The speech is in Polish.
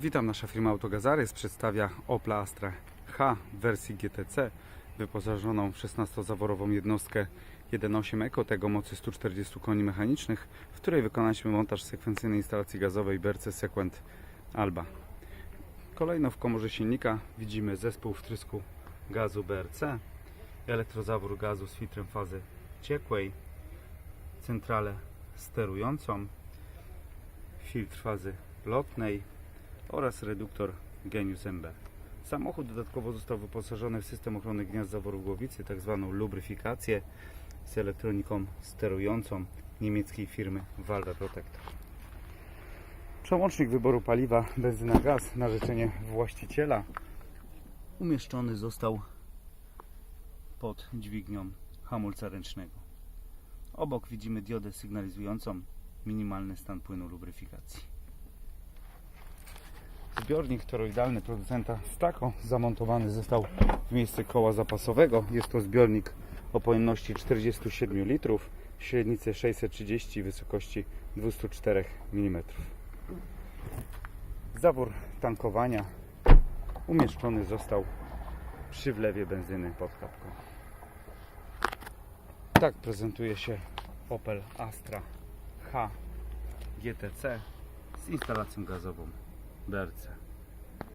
Witam, nasza firma Autogazarys przedstawia Opla Astra H w wersji GTC wyposażoną w 16-zaworową jednostkę 1.8 Eco tego mocy 140 koni mechanicznych, w której wykonaliśmy montaż sekwencyjnej instalacji gazowej BRC Sequent Alba. Kolejno w komorze silnika widzimy zespół wtrysku gazu BRC, elektrozawór gazu z filtrem fazy ciekłej, centralę sterującą, filtr fazy lotnej oraz reduktor Genius MB. Samochód dodatkowo został wyposażony w system ochrony gniazd zaworu głowicy, tak zwaną lubryfikację z elektroniką sterującą niemieckiej firmy Valve Protector. Przełącznik wyboru paliwa benzyna gaz na życzenie właściciela umieszczony został pod dźwignią hamulca ręcznego. Obok widzimy diodę sygnalizującą minimalny stan płynu lubryfikacji. Zbiornik toroidalny producenta Stako zamontowany został w miejsce koła zapasowego. Jest to zbiornik o pojemności 47 litrów, średnicy 630 wysokości 204 mm. Zawór tankowania umieszczony został przy wlewie benzyny pod kapką. Tak prezentuje się Opel Astra H GTC z instalacją gazową derce.